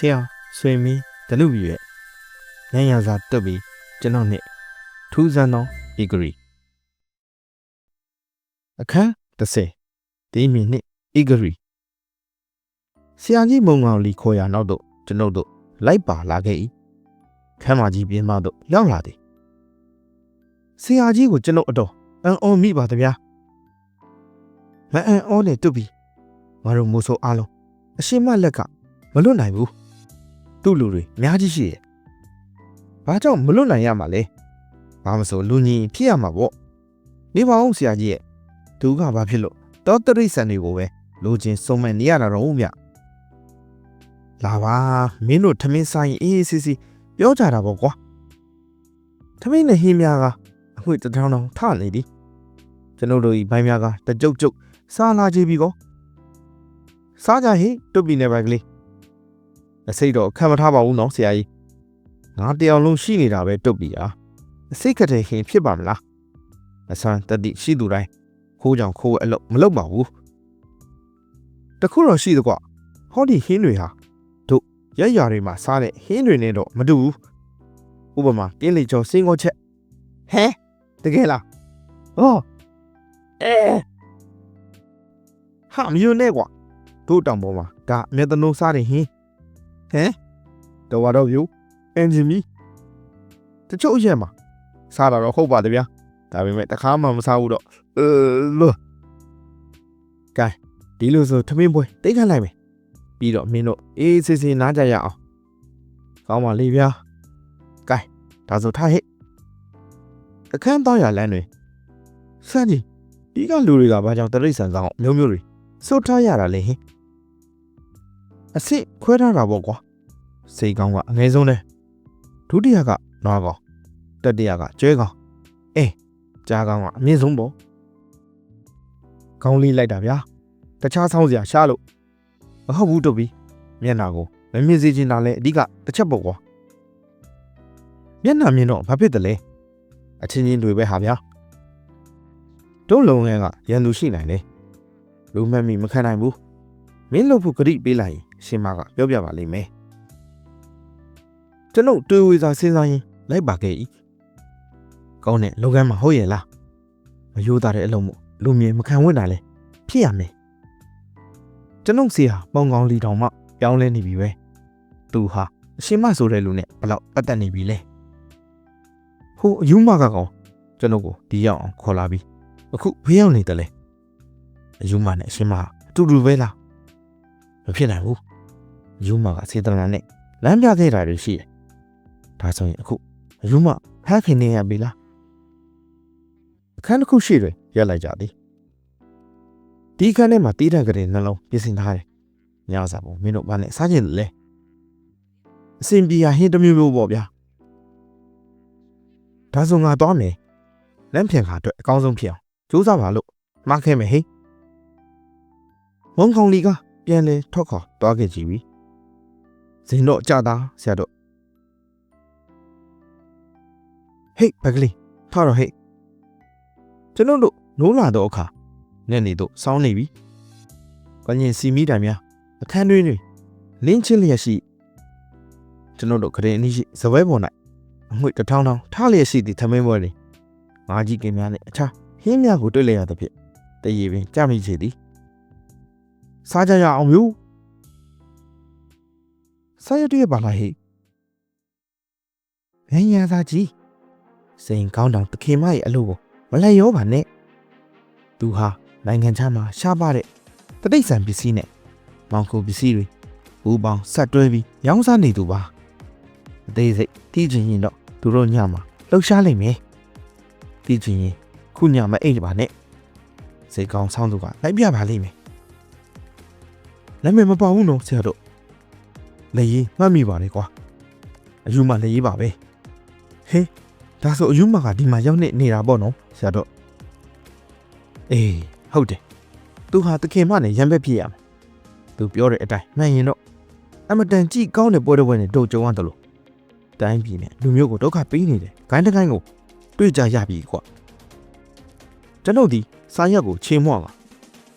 ဆရာဆွေမင်းဒနုပြီရဲ့ညံရစာတက်ပြီးကျွန်တော်နဲ့ထူးဆန်းသောဧကရီအခန်း30ဒီမီနှစ်ဧကရီ ဆရာကြီးမုံကောင်လီခေါ်ရနောက်တော့ကျွန်ုပ်တို့လိုက်ပါလာခဲ့၏ခမ်းမကြီးပြင်းမတို့ရောက်လာသည်ဆရာကြီးကိုကျွန်ုပ်အတော်အံ့ဩမိပါတဗျာမအံ့ဩနဲ့တွတ်ပြီးငါတို့မိုးဆိုးအားလုံးအရှိမလက်ကမလွတ်နိုင်ဘူးသူ့လူတွေအများကြီးရှိတယ်။ဘာကြောင့်မလွတ်နိုင်ရမှာလဲ။ဘာမဆိုလူညီဖြစ်ရမှာပေါ့။နေပါအောင်ဆရာကြီးရဲ့သူကဘာဖြစ်လို့တောတရိษံတွေကိုပဲလူချင်းစုံမဲ့နေရတာတော့မြ။ လာပါမင်းတို့ထမင်းဆိုင်အေးအေးဆေးဆေးပြောကြတာပေါ့ကွာ။ထမင်းနဲ့ဟင်းများကအငွေ့တစ်ထောင်ထောင်ထနေသည်။ကျွန်ုပ်တို့ဤဘိုင်းများကတကြုတ်ကြုတ်စားလာကြပြီကော။စားကြဟိတွတ်ပြီနေပါကလေးအစိတ်တော့ခံမထားပါဘူးနော်ဆရာကြီးငါတယောက်လုံးရှိနေတာပဲတုတ်ပြီอ่ะအစိတ်ခတဲ့ခင်ဖြစ်ပါမလားအဆန်းတတိရှိသူတိုင်းခိုးကြောင်ခိုးအလုပ်မလုပ်ပါဘူးတခုတော့ရှိသကွဟောဒီဟင်းတွေဟာတို့ ရက်ရွာတွေမှာစားတဲ့ဟင်းတွေနဲ့တော့မတူဘူးဥပမာပြင်းလေကျော်စင်းကောချက်ဟဲတကယ်လားဟောအဲဟာမယွန်းနဲ့ကွာတို့တောင်ပေါ်မှာဒါအမြတ်တနိုးစားတဲ့ဟင်းဟမ်တော်ပါတော့ဗျူအင်ဂျင်မီတချို့အရက်မှာစားတာတော့ဟုတ်ပါတယ်ဗျာဒါပေမဲ့တခါမှမစားဘူးတော့အဲလို့ကဲဒီလိုဆိုထမင်းပွဲတိတ်ခတ်လိုက်မယ် ပြီးတော့မင်းတို့အေးစစ်စစ်နားကြရအောင်ကောင်းပါလေဗျာကဲဒါဆိုထားဟဲ့အခန်းတော့ရလမ်းတွေစမ်းကြီးဒီကလူတွေကဘာကြောင့်တရိတ်ဆန်ဆောင်မျိုးမျိုးတွေစိုးထားရတာလဲဟင်အစ်စ်ခွဲထားတာပေါ့ကွာစိတ်ကောင်းကအငယ်ဆုံးလဲဒုတိယကနွားကောင်တတိယကကျွဲကောင်အေးကြားကောင်ကအမြင့်ဆုံးပေါ့ကောင်းလေးလိုက်တာဗျာတခြားဆောင်းစရာရှားလို့ မဟုတ်ဘူးတို့ပြီမျက်နာကိုမမြင်စေချင်တာလဲအဓိကတစ်ချက်ပေါ့ကွာမျက်နာမြင်တော့ဘာဖြစ်တယ်လဲအချင်းချင်းတွေပဲဟာဗျာတို့လုံငန်းကရန်သူရှိနိုင်တယ်လူမှတ်မိမခံနိုင်ဘူးမင်းလို့ဖို့ဂရိပေးလိုက်ရင်ရှင်မကပြောပြပါလိမ့်မယ်ကျွန်ုပ်တွေးဝေစာစဉ်းစားရင်လိုက်ပါခဲ့၏ကောင်းတဲ့လုပ်ငန်းမှာဟုတ်ရဲ့လားမယိုးသားတဲ့အလုံးမို့လူမြင်မခံဝင့်တာလဲဖြစ်ရမယ် ကျွန်ုပ်စီဟာပေါင်ကောင်းလီတောင်မှပြောင်းလဲနေပြီပဲသူဟာအရှင်မဆိုတဲ့လူနဲ့ဘလောက်အသက်နေပြီလဲဟိုအယူမကကောင်ကျွန်ုပ်ကိုဒီရောက်အောင်ခေါ်လာပြီးအခုဘေးရောက်နေတယ်လေအယူမနဲ့အရှင်မဟာအတူတူပဲလားမဖြစ်နိုင်ဘူးယူမကစေတနာနဲ့လမ်းပြခဲ့တာတွေရှိတယ်ဒါဆိုရင်အခုယူမဖမ်းခင်နေရပြီလားအခန်းတစ်ခုရှိတယ်ရက်လိုက်ကြသည် ဒီခန်းထဲမှာတီးတဲ့ကလေးနှလုံးပြင်ဆင်ထားတယ်ညစာပုံမင်းတို့ဘာနဲ့စားကျင်လဲအစင်ပြေဟင်းတစ်မျိုးမျိုးပေါ့ဗျာဒါဆိုငါသွားမယ်လမ်းဖြန်ခါအတွက်အကောင်းဆုံးဖြစ်အောင်ကြိုးစားပါလို့မှားခဲ့မယ်ဟေးမုံခေါင်လီကပြန်လဲထွက်ခေါ်သွားခဲ့ကြပြီဇင်တော့ကြတာဆရာတို့ဟေးဘက်ကလေးထားတော့ဟေးကျွန်တော်တို့နိုးလာတော့အခါ ညနေတို့စောင်းနေပြီကညင်စီမီတိုင်များအခန်းတွင်းတွေလင်းချင်းလျက်ရှိကျွန်တော်တို့ခရင်အနည်းရှိဇပွဲပေါ်၌အငွေ့တစ်ထောင်ထောင်ထားလျက်ရှိသည့်သမင်းပွဲတွေငါးကြီးကင်များနဲ့အခြားဟင်းများကိုတွေ့လျက်ရသဖြင့်တရေပင်ကြမိစေသည်စားကြရအောင်မျိုးစားရတည်းပါလားဟိဘယ်ညာစားကြီးစိန်ကောင်းတောင်တခင်မရဲ့အလုပ်ကိုမလဲရောပါနဲ့သူဟာ နိုင်ငံခြားမှာရှားပါတဲ့တတိဆန်ပစ္စည်းနဲ့မောင်ကိုပစ္စည်းတွေဘူးပေါင်းဆက်တွဲပြီးရောင်းစားနေသူပါအသေးစိတ်တီးချင်ရင်တော့သူတို့ညမှာလှုပ်ရှားလိမ့်မယ်တီးချင်ရင်ခုညမအိတ်ပါနဲ့စိတ်ကောင်းဆောင်းသူကလိုက်ပြပါလိမ့်မယ်နာမည်မပါဘူးနော်ဆရာတို့လေကြီးမှတ်မိပါလေကွာအယူမလေကြီးပါပဲဟေးဒါဆိုအယူမကဒီမှာရောက်နေနေတာပေါ့နော်ဆရာတို့အေး ဟုတ်တယ်သူဟာတခင်မနဲ့ရံပက်ဖြစ်ရမယ်သူပြောတဲ့အတိုင်းမှန်ရင်တော့အမတန်ကြည့်ကောင်းတဲ့ပွဲတော်ပွဲနဲ့တို့ကြုံရတယ်လို့တိုင်းပြည်နဲ့လူမျိုးကိုဒုက္ခပေးနေတယ်ဂိုင်းတစ်ဂိုင်းကိုတွေ့ကြရပြီကွာကျွန်ုပ်ဒီစာရက်ကိုချေမွှက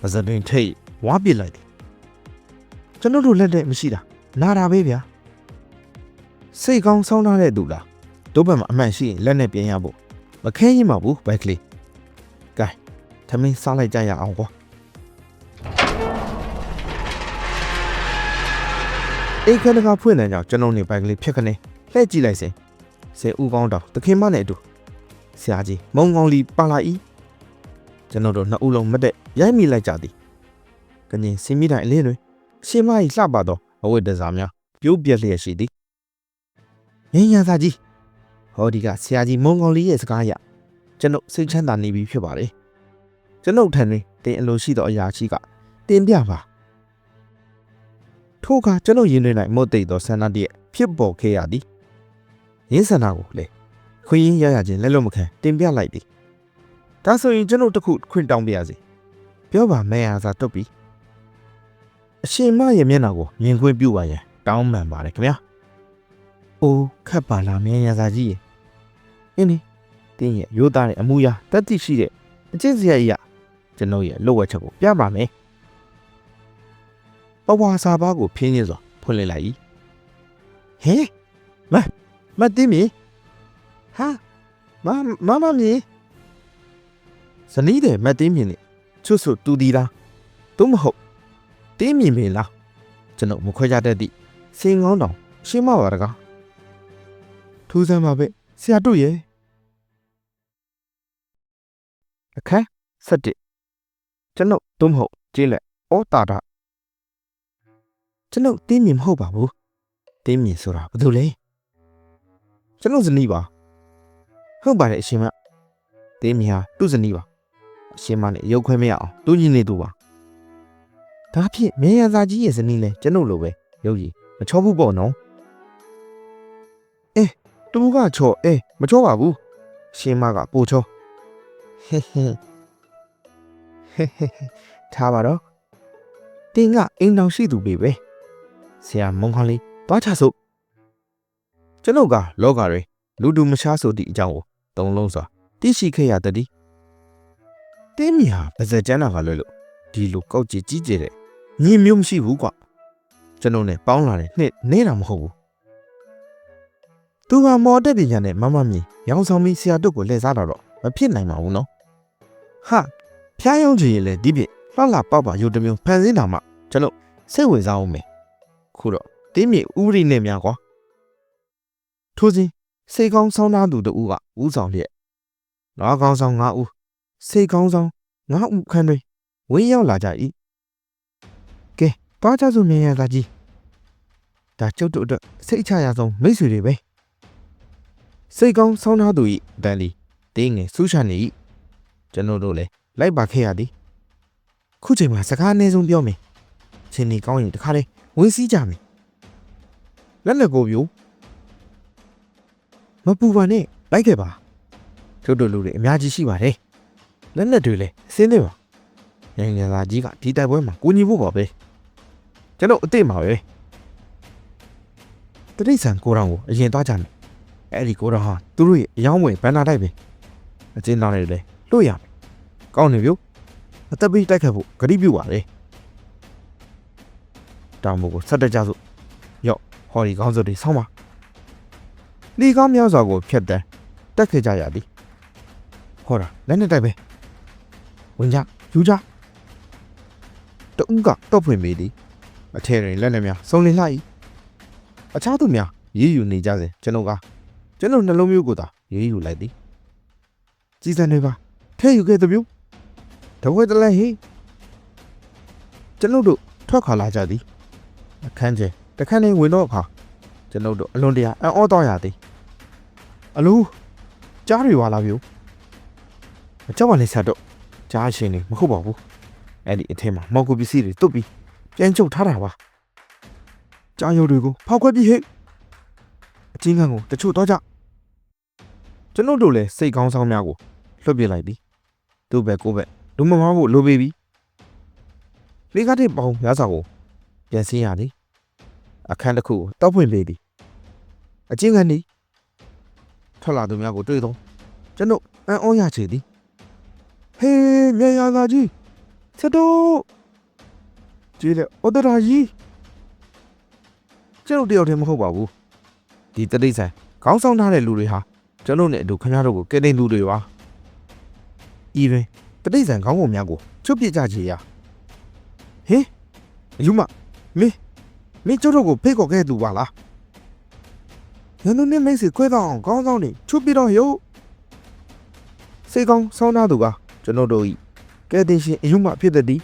ပါဇက်တွင်ထိတ်ဝါပစ်လိုက်တယ်ကျွန်တော်တို့လက်တဲ့မရှိတာလာတာပဲဗျာစိတ်ကောင်းဆောင်းထားတဲ့သူလားတို့ဘက်မှာအမှန်ရှိရင်လက်နဲ့ပြင်ရဖို့မခဲရင်မဘူးဘိုက်ကလေးကဲ သမင်းစားလိုက်ကြရအောင်ကွာအိတ်ခဏကဖွင့်နေကြကျွန်တော်နေဘိုက်ကလေးဖြတ်ခနေလှည့်ကြည့်လိုက်စဉ်ဆယ်ဦးကောင်းတောင်တခင်မနဲ့အတူဆရာကြီးမုံကောင်းလီပါလာဤကျွန်တော်တို့နှစ်ဦးလုံးမတက်ရိုက်မိလိုက်ကြသည်ကငင်စင်မိတိုင်းအလင်းတွင်ရှင်မကြီးလှပသောအဝတ်တစားများပြိုးပြက်လျက်ရှိသည်ငင်းညာစာကြီးဟောဒီကဆရာကြီးမုံကောင်းလီရဲ့စကားအရကျွန်ုပ်စိတ်ချမ်းသာနေပြီဖြစ်ပါတယ် ကျွန်ုပ်ထံတွင်တင်အလိုရှိသောအရာရှိကတင်ပြပါထို့ကကျွန်ုပ်ရင်တွင်၌မုတ်တိတ်သောဆန္ဒတည်းဖြစ်ပေါ်ခဲ့ရသည်ရင်းဆန္ဒကိုလေခွင့်ရင်းရရချင်းလက်လွတ်မခံတင်ပြလိုက်သည်ဒါဆိုရင်ကျွန်ုပ်တစ်ခုခွင့်တောင်းပြရစီပြောပါမဲရစာတုတ်ပြီးအရှင်မရဲ့မျက်နှာကိုမြင်ခွင့်ပြုပါရန်တောင်းပန်ပါတယ်ခင်ဗျာအိုးခတ်ပါလားမဲရစာကြီးရေအင်းဒီတင်းရဲ့ရိုးသားတဲ့အမှုရာတတ်သိရှိတဲ့အကျင့်စရိုက်အရ ကျွန်ုပ်ရဲ့လှုပ်ဝက်ချက်ကိုပြပါမယ်ပဝါစာပါကိုဖင်းရစွာဖွင့်လှစ်လိုက်၏ဟဲမမတင်းမီဟာမမမမီဇနီးတဲ့မတင်းမြင်နေချွတ်ဆွတူဒီလားသို့မဟုတ်တင်းမြင်ပင်လားကျွန်တော်မခွဲကြတတ်သည့်စင်ကောင်းတောင်ရှင်းမပါတကားထူးဆန်းပါပဲဆရာတို့ရဲ့အခန်း7 ကျွန်ုပ်သို့မဟုတ်ကျေးလက်ဩတာတာကျွန်ုပ်တင်းမြင်မဟုတ်ပါဘူးတင်းမြင်ဆိုတာဘာလို့လဲကျွန်ုပ်ဇနီးပါဟုတ်ပါတယ်အရှင်မတင်းမြင်ဟာသူ့ဇနီးပါအရှင်မနဲ့ရုပ်ခွဲမရအောင်တူးညီနေသူပါဒါဖြင့်မြန်ရန်စာကြီးရဲ့ဇနီးလဲကျွန်ုပ်လိုပဲရုပ်ကြီးမချောဘူးပေါ့နော်အေးတူကချောအေးမချောပါဘူးရှင်မကပိုချောဟဲဟဲဟဲဟဲ ထားပါတော့တင်းကအိမ်တော်ရှိသူပဲပဲဆရာမုံခေါင်းလေးတွားချစို့ကျွန်ုပ်ကလောကတွင်လူတူမရှားဆိုသည့်အကြောင်းကိုသုံးလုံးစွာသိရှိခဲ့ရတည်းတင်းမြာပါဇက်ကျန်းတာကလွဲလို့ဒီလိုကောက်ကြည့်ကြီးကျယ်တဲ့ညီမျိုးမရှိဘူးကွကျွန်ုပ်နဲ့ပေါင်းလာတဲ့နှစ်နေတာမဟုတ်ဘူးသူကမော်တက်ပညာနဲ့မမမြင်ရောင်ဆောင်ပြီးဆရာတို့ကိုလှည့်စားတော့မဖြစ်နိုင်ပါဘူးနော်ဟာ ဖျားယောင်းချင်ရင်လေဒီပြည့်လှလှပေါက်ပါရုပ်တစ်မျိုးဖန်ဆင်းတာမှကျွန်တော်စိတ်ဝင်စားအောင်မယ်ခုတော့တင်းမြေဥပရိနဲ့များကွာထိုးစဉ်စိတ်ကောင်းဆောင်းသားသူတို့ကဥဆောင်လျက်နွားကောင်းဆောင်၅ဦးစိတ်ကောင်းဆောင်၅ဦးခန်းတွင်ဝင်းရောက်လာကြ၏ကဲတွားကြစို့မြန်ရသားကြီးဒါကျုပ်တို့အတွက်စိတ်ချရဆုံးမိတ်ဆွေတွေပဲစိတ်ကောင်းဆောင်းသားသူ၏တန်လီတင်းငယ်ဆူးချနေ၏ကျွန်တော်တို့လည်း လိုက်ပါခဲ့ရသည်ခုချိန်မှာစကားအနည်းဆုံးပြောမယ်ချင်းနေကောင်းရင်တခါလေဝင်းစည်းကြမယ်လက်လက်ကိုပြိုမပူပါနဲ့လိုက်ခဲ့ပါတို့တို့လူတွေအများကြီးရှိပါတယ်လက်လက်တွေလည်းအစင်းနေပါညင်ညင်သာကြီးကဒီတိုက်ပွဲမှာကိုညီဖို့ပါပဲကျွန်တော်အစ်စ်မှာပဲတတိဆန်ကိုရောင်ကိုအရင်သွားကြမယ်အဲ့ဒီကိုရောင်ဟာသူတို့ရဲ့အယောင်းဝင်ဘန်နာတိုက်ပဲအချင်းသားတွေလည်းလွှတ်ရမယ် ကောင်းနေပြီအသက်ပေးတိုက်ခတ်ဖို့ဂရိပြုပါလေတောင်မို့ကိုဆက်တက်ကြစို့ရော့ဟော်ဒီကောင်းစုတွေဆောင်းပါလီကောင်းများစွာကိုဖျက်တမ်းတက်ခဲ့ကြရသည်ဟောတာလက်နဲ့တိုက်ပဲဝင်ကြယူကြတဦးကတော့ဖွင့်မိသည်အထည်တွင်လက်နဲ့များစုံလင်လှ၏အခြားသူများရေးယူနေကြစဉ်ကျွန်ုပ်ကကျွန်ုပ်နှလုံးမျိုးကိုသာရေးယူလိုက်သည်ကြည်စံတွေပါထဲယူခဲ့သမျိုး တဝဲတလဲဟိကျွန်ုပ်တို့ထွက်ခါလာကြသည်အခန်းကျတခန်းနေဝင်တော့အခါကျွန်ုပ်တို့အလွန်တရာအံ့ဩတော့ရသည်အလူကြားတွေဝါလာမျိုးမကြောက်ပါနဲ့ဆက်တော့ကြားရှင်နေမဟုတ်ပါဘူးအဲ့ဒီအထက်မှာမော်ကူပစ္စည်းတွေတုတ်ပြီးပြန်ချုပ်ထားတာပါကြားရုပ်တွေကိုဖောက်ခွဲပြီးဟိအချင်းခံကိုတချို့တော့ကြကျွန်ုပ်တို့လည်းစိတ်ကောင်းဆောင်များကိုလွှတ်ပြလိုက်သည်သူ့ဘက်ကိုယ့်ဘက် လူမမားဖို့လိုပေပြီလေးကားတဲ့ပေါင်းများစွာကိုပြန်ဆင်းရသည်အခန်းတစ်ခုကိုတောက်ဖွင့်ပေးသည်အချင်းကန်ဒီထွက်လာသူများကိုတွေ့သောကျွန်ုပ်အံ့ဩရချေသည်ဟေးမြန်ရသာကြီးချက်တော့ကြည့်လေဩဒရာကြီးကျွန်ုပ်တယောက်တည်းမဟုတ်ပါဘူးဒီတတိဆိုင်ခေါင်းဆောင်ထားတဲ့လူတွေဟာကျွန်ုပ်နဲ့အတူခင်ဗျားတို့ကိုကဲတင်သူတွေပါဤတွင် တတိဆိုင်ခေါင်းပုံများကိုချွတ်ပြစ်ကြချေရဟေးအယူမမင်းမင်းကျုပ်တို့ကိုဖိတ်ခေါ်ခဲ့သူပါလားရန်သူနဲ့မိတ်ဆွေခွဲတော့အောင်ခေါင်းဆောင်နေချွတ်ပြတော့ရုပ်စေကောင်းဆောင်းသားသူကကျွန်တော်တို့ဤကဲတင်ရှင်အယူမဖြစ်တဲ့ဒီ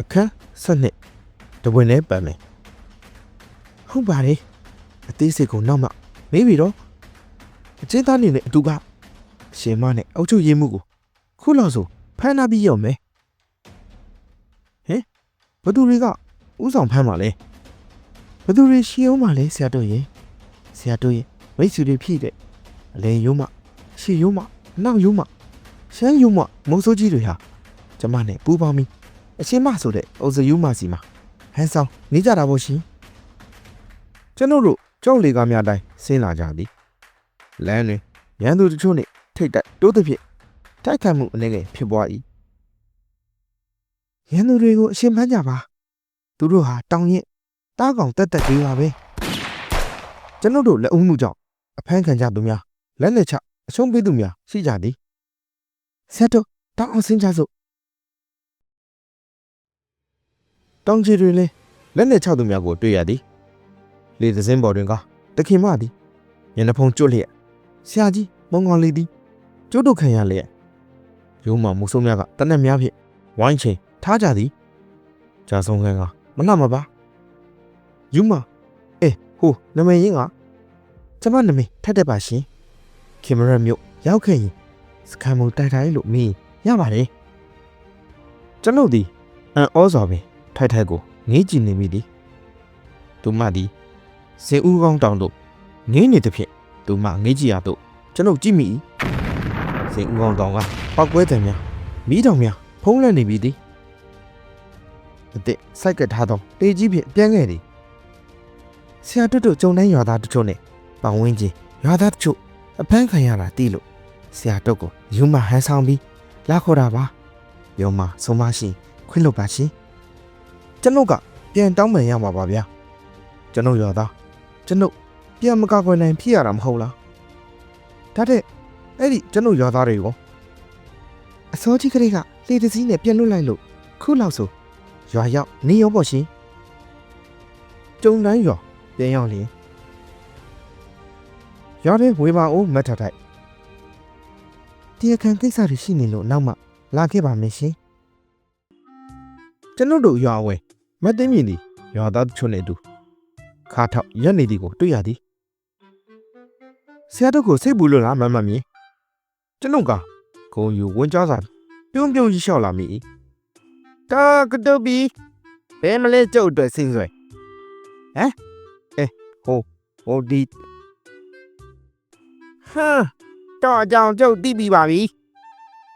အခန်းဆက်နှစ်တပွင့်နဲ့ပန်းမယ်ဟုတ်ပါတယ်အသေးစိတ်ကိုနောက်မှမေးပြီတော့အချင်းသားနေနဲ့အတူကအ ရှင်မနဲ့အုတ်ချုပ်ရင်းမှုကိုခုလောက်ဆိုဖမ်းနာပြီးရောမယ်ဟင်ဘသူတွေကဥဆောင်ဖမ်းပါလဲဘသူတွေရှီအောင်ပါလဲဆရာတို့ရေဆရာတို့ရေမိတ်ဆွေတွေဖြစ်တဲ့အလဲယုံမရှီယုံမနောက်ယုံမရှမ်းယုံမမုံစိုးကြီးတွေဟာကျမနဲ့ပူးပေါင်းပြီးအချင်းမဆိုတဲ့အုပ်စယူမစီမှာဟန်ဆောင်နေကြတာပေါ့ရှင်ကျွန်တော်တို့ကြောက်လေကားများတိုင်းဆင်းလာကြသည်လမ်းတွင်ရန်သူတချို့နှင့် ထိတ်တက်တိုးသဖြင့်တိုက်ခိုက်မှုအနေငယ်ဖြစ်ပွား၏ရန်သူတွေကိုအရှင်ဖမ်းကြပါသူတို့ဟာတောင်ရင်တားကောင်တက်တက်သေးပါပဲကျွန်တော်တို့လက်ဦးမှုကြောင့်အဖမ်းခံကြသူများလက်လက်ချအရှုံးပေးသူများရှိကြသည်ဆက်တော့တောင်းအောင်ဆင်းကြစို့တောင်ကြီးတွေလည်းလက်လက်ချသူများကိုတွေ့ရသည်လေသစင်းပေါ်တွင်ကတခင်မသည်မျက်နှာဖုံးကျွတ်လျက်ဆရာကြီးမုံကောင်လေးသည် ကျုပ်တို့ခံရလျက်ရုံးမမုံဆုံးများကတနက်များဖြင့်ဝိုင်းချိန်ထားကြသည်ဂျာဆုံးခန်းကမလှမပါယူမအေးဟိုနမည်ရင်းကကျမနမည်ထက်တက်ပါရှင်ကင်မရာမျိုးရောက်ခဲ့ရင်စကန်မူတိုက်တိုင်းလို့မင်းရပါတယ်ကျွန်ုပ်ဒီအန်ဩစွာပင်ထိုက်ထိုက်ကိုငေးကြည့်နေမိသည်သူမသည်စေဦးကောင်းတောင်တို့ငေးနေသည်ဖြင့်သူမငေးကြည့်ရတော့ကျွန်ုပ်ကြည့်မိ၏ စေဦးကောင်းတောင်ကပောက်ကွဲတယ်များမိတောင်များဖုံးလွှမ်းနေပြီသည်အစ်စိုက်ကထားသောတေကြီးဖြင့်ပြန်ခဲ့သည်ဆရာတို့တို့ကြုံတဲ့ရွာသားတို့နဲ့ပတ်ဝန်းကျင်ရွာသားတို့အဖမ်းခံရတာတိလို့ဆရာတို့ကိုယူမဟန်ဆောင်ပြီးလာခေါ်တာပါရုံမဆုံးမရှိခွင့်လွတ်ပါရှင်ကျွန်ုပ်ကပြန်တောင်းပန်ရမှာပါဗျာကျွန်ုပ်ရွာသားကျွန်ုပ်ပြန်မကကွယ်နိုင်ဖြစ်ရတာမဟုတ်လားဒါတဲ့ အဲ့ဒီကျွန်ုပ်ရွာသားတွေရောအစောကြီးကလေးကလေတစည်းနဲ့ပြန်လွတ်လိုက်လို့ခုလောက်ဆိုရွာရောက်နေရောပေါ့ရှင်ကျုံတန်းရွာပြန်ရောက်လျင်ရွာထဲဝေပါအိုးမတ်ထထိုက်တရားခံကိစ္စတွေရှိနေလို့နောက်မှလာခဲ့ပါမယ်ရှင်ကျွန်ုပ်တို့ရွာဝဲမတ်သိမြင့်ဒီရွာသားတချို့နဲ့အတူခါထောက်ရက်နေသည်ကိုတွေ့ရသည်ဆရာတို့ကိုစိတ်ပူလို့လားမမမြင် ကျွန်ုပ်ကဂုံယူဝင်ကြားစာပြုံးပြုံးကြီးလျှောက်လာမိ၏တာကတုတ်ဘီဘယ်မလဲကျုပ်အတွက်စင်ဆွဲဟမ်အဲဟိုဟိုဒီဟာတော့အကြောင်းကျုပ်သိပြီပါပြီ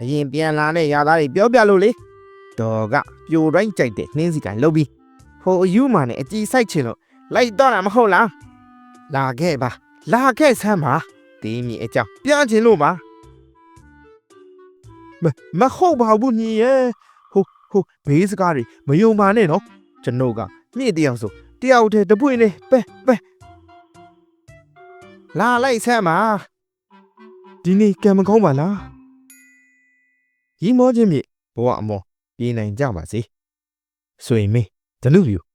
အရင်ပြန်လာတဲ့ရာသားတွေပြောပြလို့လေတော်ကပြိုတိုင်းကြိုက်တဲ့နှင်းစီကန်လှုပ်ပြီးဟိုအယူမာနဲ့အကြည်စိုက်ချင်လို့လိုက်တော့တာမဟုတ်လားလာခဲ့ပါလာခဲ့ဆမ်းပါဒီမြေအကြောင်းပြချင်လို့ပါ မမဟုတ်ပါဘူးညီရဲ့ဟိုဟိုဘေးစကားတွေမယုံပါနဲ့နော်ကျွန်တော်ကမြင့်တယောက်ဆိုတယောက်တည်းတပွင့်နေပဲပဲလာလိုက်ဆမ်းပါဒီနေ့ကံမကောင်းပါလားရီမောချင်းမြေဘဝအမောပြေးနိုင်ကြပါစေဆွေမင်းဒနုပြူ